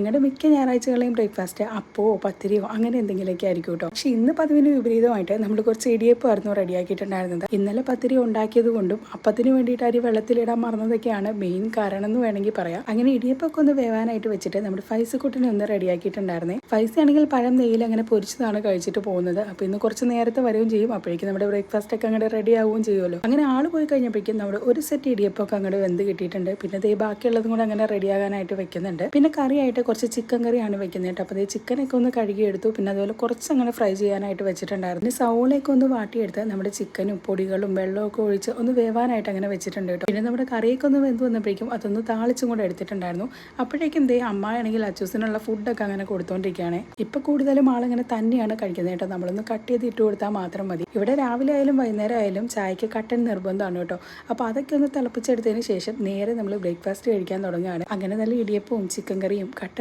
നിങ്ങളുടെ മിക്ക ഞായറാഴ്ചകളെയും ബ്രേക്ക്ഫാസ്റ്റ് അപ്പോ പത്തിരിയോ അങ്ങനെ എന്തെങ്കിലുമൊക്കെ ആയിരിക്കും കേട്ടോ. പക്ഷെ ഇന്ന് പതിവിന് വിപരീതമായിട്ട് നമ്മൾ കുറച്ച് ഇടിയപ്പമായിരുന്നു റെഡിയാക്കിയിട്ടുണ്ടായിരുന്നത്. ഇന്നലെ പത്തിരി ഉണ്ടാക്കിയത് കൊണ്ടും അപ്പത്തിന് വേണ്ടിയിട്ട് അരി വെള്ളത്തിലിടാൻ മറന്നതൊക്കെയാണ് മെയിൻ കാരണം എന്ന് വേണമെങ്കിൽ പറയാം. അങ്ങനെ ഇടിയപ്പൊക്കെ ഒന്ന് വേവാനായിട്ട് വെച്ചിട്ട് നമ്മുടെ ഫൈസ് കുട്ടിനെ ഒന്ന് റെഡിയാക്കിയിട്ടുണ്ടായിരുന്നേ. ഫൈസ് ആണെങ്കിൽ പഴം നെയ്യിൽ അങ്ങനെ പൊരിച്ചതാണ് കഴിച്ചിട്ട് പോകുന്നത്. അപ്പോൾ ഇന്ന് കുറച്ച് നേരത്തെ വരികയും ചെയ്യും. അപ്പോഴേക്കും നമ്മുടെ ബ്രേക്ക്ഫാസ്റ്റ് ഒക്കെ അങ്ങോട്ട് റെഡി ആവുകയും ചെയ്യുമല്ലോ. അങ്ങനെ ആൾ പോയി കഴിഞ്ഞപ്പോഴേക്കും നമ്മുടെ ഒരു സെറ്റ് ഇടിയപ്പൊക്കെ അങ്ങോട്ട് വെന്ത് കിട്ടിയിട്ടുണ്ട്. പിന്നെ ദേ ബാക്കിയുള്ളതും കൂടെ അങ്ങനെ റെഡിയാകാനായിട്ട് വെക്കുന്നുണ്ട്. പിന്നെ കറിയായിട്ട് കുറച്ച് ചിക്കൻ കറിയാണ് വെക്കുന്നത് കേട്ടോ. അപ്പോൾ ഈ ചിക്കനൊക്കെ ഒന്ന് കഴുകിയെടുത്തു. പിന്നെ അതുപോലെ കുറച്ച് അങ്ങനെ ഫ്രൈ ചെയ്യാനായിട്ട് വെച്ചിട്ടുണ്ടായിരുന്നു. പിന്നെ സൗളയൊക്കെ ഒന്ന് വാട്ടിയെടുത്ത് നമ്മുടെ ചിക്കനും പൊടികളും വെള്ളമൊക്കെ ഒഴിച്ച് ഒന്ന് വേവാനായിട്ട് അങ്ങനെ വെച്ചിട്ടുണ്ട് കേട്ടോ. പിന്നെ നമ്മുടെ കറിയൊക്കെ ഒന്ന് വെന്ത് വന്നപ്പോഴേക്കും അതൊന്ന് താളിച്ചും കൂടെ എടുത്തിട്ടുണ്ടായിരുന്നു. അപ്പോഴേക്കും ദേ അമ്മ ആണെങ്കിൽ അച്ചൂസിനുള്ള ഫുഡൊക്കെ അങ്ങനെ കൊടുത്തോണ്ടിരിക്കുകയാണ്. ഇപ്പൊ കൂടുതലും ആളിങ്ങനെ തന്നെയാണ് കഴിക്കുന്നത് കേട്ടോ. നമ്മളൊന്ന് കട്ട് ചെയ്ത് ഇട്ട് കൊടുത്താൽ മാത്രം മതി. ഇവിടെ രാവിലെ ആയാലും വൈകുന്നേരം ആയാലും ചായക്ക് കട്ടൻ നിർബന്ധമാണ് കേട്ടോ. അപ്പോൾ അതൊക്കെ ഒന്ന് തിളപ്പിച്ചെടുത്തതിന് ശേഷം നേരെ നമ്മൾ ബ്രേക്ക്ഫാസ്റ്റ് കഴിക്കാൻ തുടങ്ങുകയാണ്. അങ്ങനെ നല്ല ഇടിയപ്പവും ചിക്കൻ കറിയും കട്ടൻ